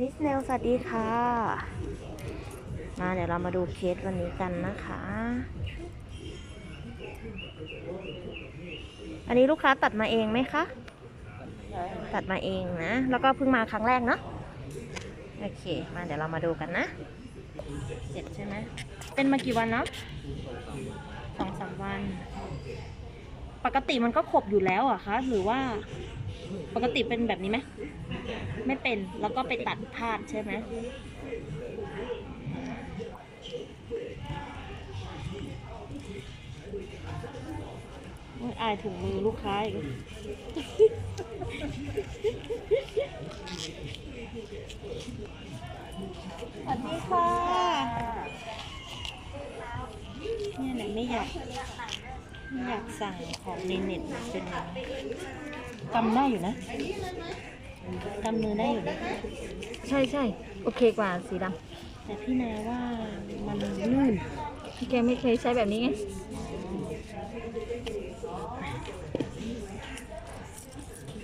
ดิสเนลสวัสดีค่ะ มาเดี๋ยวเรามาดูเคสวันนี้กันนะคะ อันนี้ลูกค้าตัดมาเองไหมคะ ตัดมาเองนะ แล้วก็เพิ่งมาครั้งแรกเนาะ โอเค มาเดี๋ยวเรามาดูกันนะ เจ็บใช่ไหม เป็นมากี่วันเนาะสองสามวัน ปกติมันก็ขบอยู่แล้วอะคะ หรือว่า ปกติเป็นแบบนี้ไหมไม่เป็นแล้วก็ไปตัดพลาดใช่ไหมอายถุงมือลูกค้าอีกสวัสดีค่ะ เนี่ยแหละไม่อยากไม่อยากสั่งของในเน็ตเป็น กำได้อยู่นะกำมือได้อยู่นะใช่ใช่โอเคกว่าสีดแต่พี่นาว่ามันลื่นำพี่แกไม่เคยใช้แบบนี้ไง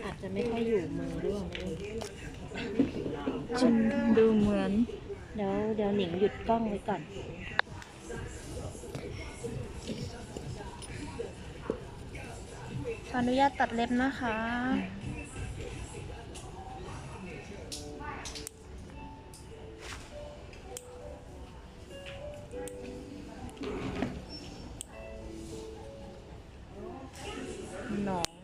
อาจจะไม่ค่อยอยู่มือด้วยจนดูเหมือน เดี๋ยวเดี๋ยวหนิงหยุดกล้องไว้ก่อน ขออนุญาตตัดเล็บนะคะ หนอง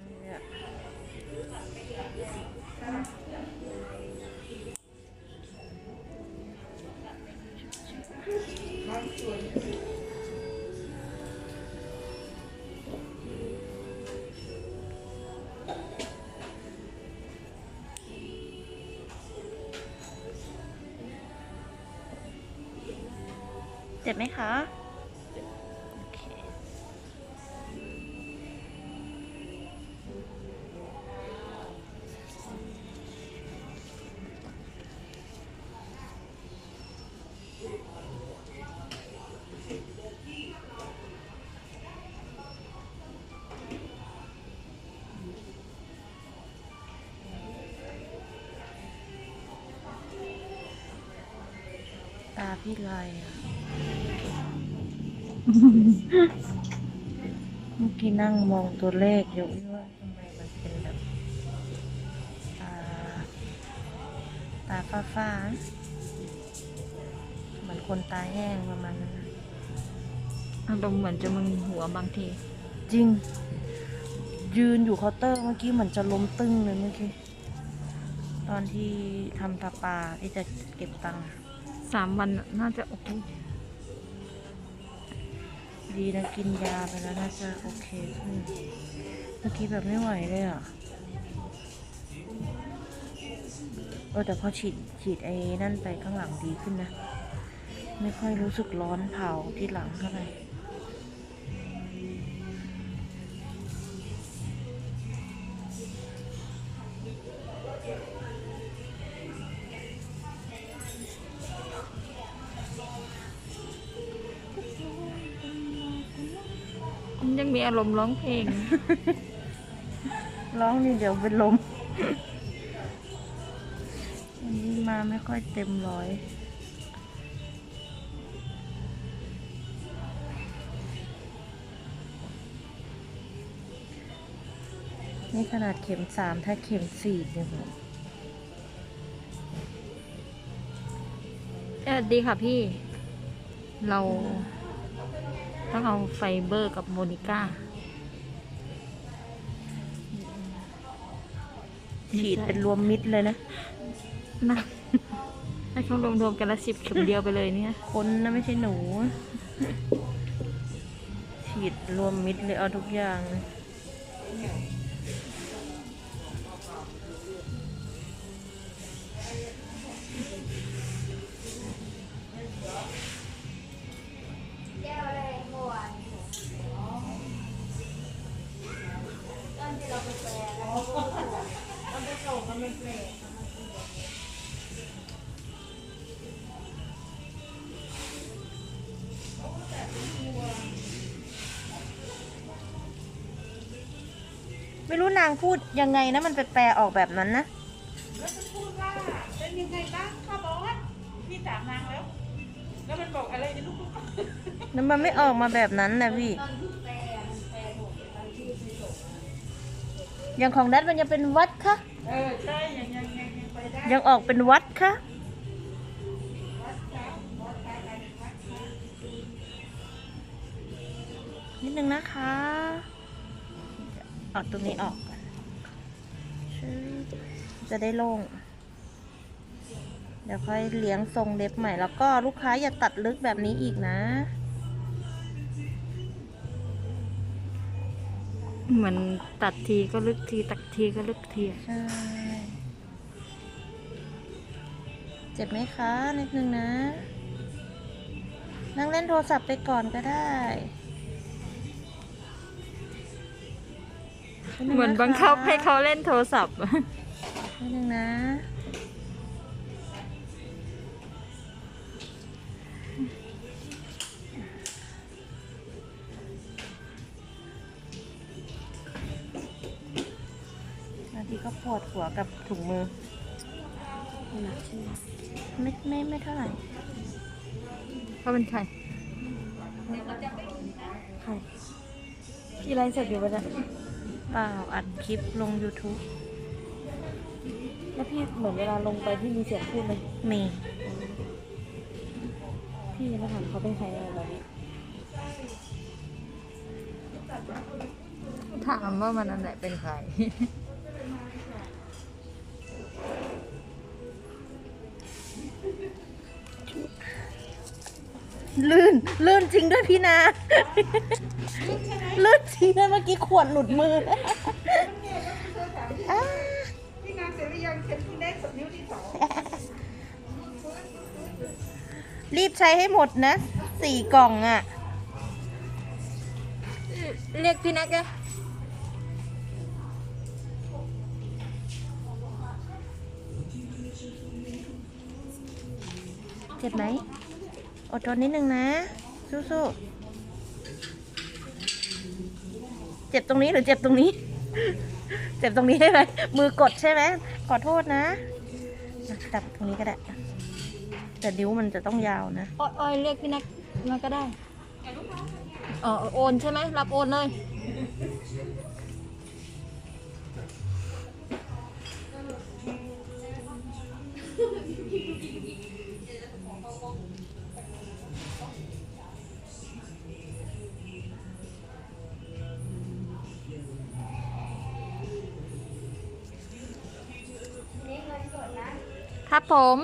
จ็บไหมคะตาพี่ลายอะ เมื่อกี้นั่งมองตัวเลขอยู่ว่าทำไมมันเป็นแบบตาตาฟ้าฟ้าเหมือนคนตาแห้งประมาณนั้นนะอารมณ์เหมือนจะมึนหัวบางที จริง ยืนอยู่เคาน์เตอร์เมื่อกี้เหมือนจะล้มตึ้งเลยเมื่อกี้ ตอนที่ทำตาปลาที่จะเก็บตังค์ สามวันน่าจะโอเค ดีนะกินยาไปแล้วน่าจะโอเคขึ้นเมื่อกี้แบบไม่ไหวเลยอะเออแต่พอฉีดฉีดไอ้นั่นไปข้างหลังดีขึ้นนะ ไม่ค่อยรู้สึกร้อนเผาที่หลังเท่าไหร่ ยังมีอารมณ์ร้องเพลง ร้องนี่เดี๋ยวเป็นลมวันนี้มาไม่ค่อยเต็มร้อยนี่ขนาดเข็มสามถ้าเข็มสี่เนี่ยโหเออดีค่ะพี่ เรา ต้องเอาไฟเบอร์กับโมนิก้าฉีดเป็นรวมมิดเลยนะนะให้เขารวมๆกันละสิบเข็มเดียวไปเลยเนี่ย คนนะไม่ใช่หนู ฉีดรวมมิดเลยเอาทุกอย่างเลย ไม่รู้นางพูดยังไงนะมันไปแปลออกแบบนั้นนะ แล้วจะพูดว่าเป็นยังไงบ้างพี่ถามนางแล้ว แล้วมันบอกอะไรในลูกแล้วมันไม่ออกมาแบบนั้นนะพี่อย่างของดัดมันยังเป็นวัดคะเออใช่ยังยังยังยังไปได้ยังออกเป็นวัดคะนิดนึงนะคะ เอาตรงนี้ออกก่อนชึบจะได้โล่ง เดี๋ยวค่อยเลี้ยงทรงเล็บใหม่ แล้วก็ลูกค้าอย่าตัดลึกแบบนี้อีกนะ เหมือนตัดทีก็ลึกที ตัดทีก็ลึกทีอะใช่ เจ็บไหมคะนิดนึงนะ นั่งเล่นโทรศัพท์ไปก่อนก็ได้ เหมือนบังคับให้เขาเล่นโทรศัพท์นิดนึงนะ บางทีก็ปวดหัวกับถุงมือหนักใช่ไหมไม่ไม่ไม่เท่าไหร่เขาเป็นใครใครที่ไลฟ์สดอยู่ปะเนี่ยเปล่าอัดคลิปลง YouTube แล้วพี่เหมือนเวลาลงไปที่มีเสียงพูดเลยมีพี่มาถามเขาเป็นใครอะไรแบบนี้ถามว่ามันอันไหนเป็นใคร ลื่น ลื่นจริงด้วยพี่นา ลื่นจริงด้วยเมื่อกี้ขวดหลุดมืออ่าพี่นางเสร็จหรือยังเสร็จที่แรกสุดนิ้วที่สองรีบใช้ให้หมดนะสี่กล่องอะ่ะ เรียกพี่นักแกเจ็บไหมอ ดทนนิดนึงนะ สู้ๆ เจ็บตรงนี้หรือเจ็บตรงนี้ เจ็บตรงนี้ได้ไหมมือกดใช่ไหมขอโทษนะจับตรงนี้ก็ได้ แต่นิ้วมันจะต้องยาวนะออยอ้อยเรียกพี่นักมาก็ได้อ๋อโอนใช่ไหมรับโอนเลย ครับผม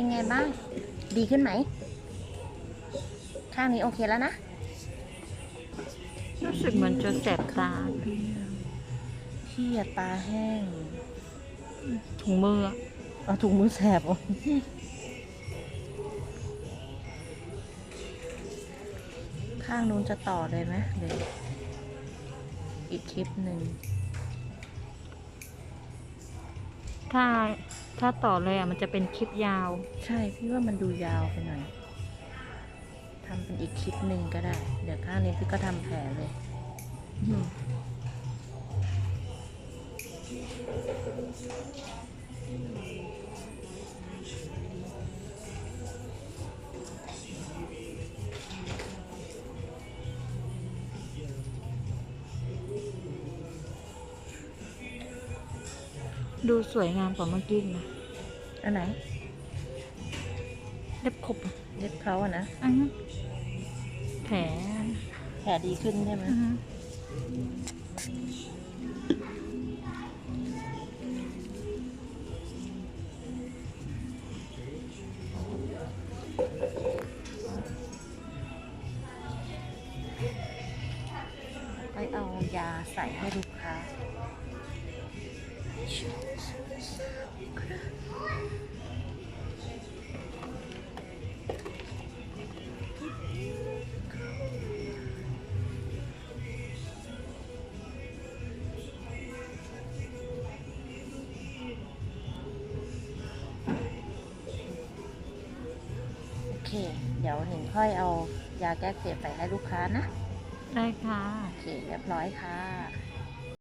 เป็นไงบ้าง ดีขึ้นไหม ข้างนี้โอเคแล้วนะ รู้สึกเหมือนจะแสบตาพี่อะตาแห้ง ถุงมืออะเอาถุงมือแสบอะข้างนู้นจะต่อเลยไหมเดี๋ยวอีกคลิปหนึ่งถ้า ถ้าต่อเลยอะมันจะเป็นคลิปยาว ใช่พี่ว่ามันดูยาวไปหน่อยทำเป็นอีกคลิปหนึ่งก็ได้ เดี๋ยวข้างนี้พี่ก็ทำแผลเลย ดูสวยงามกว่าเมื่อกี้นะอันไหนเล็บขบอะเล็บเขาอะนะอือฮึแผลแผลดีขึ้นใช่ไหมอือฮึไปเอายาใส่ให้ลูกค้าอเโอเคเดี๋ยวเห็นค่อยเอายาแก้เสียไปให้ลูกค้านะ ได้ค่ะ โอเค เรียบร้อยค่ะ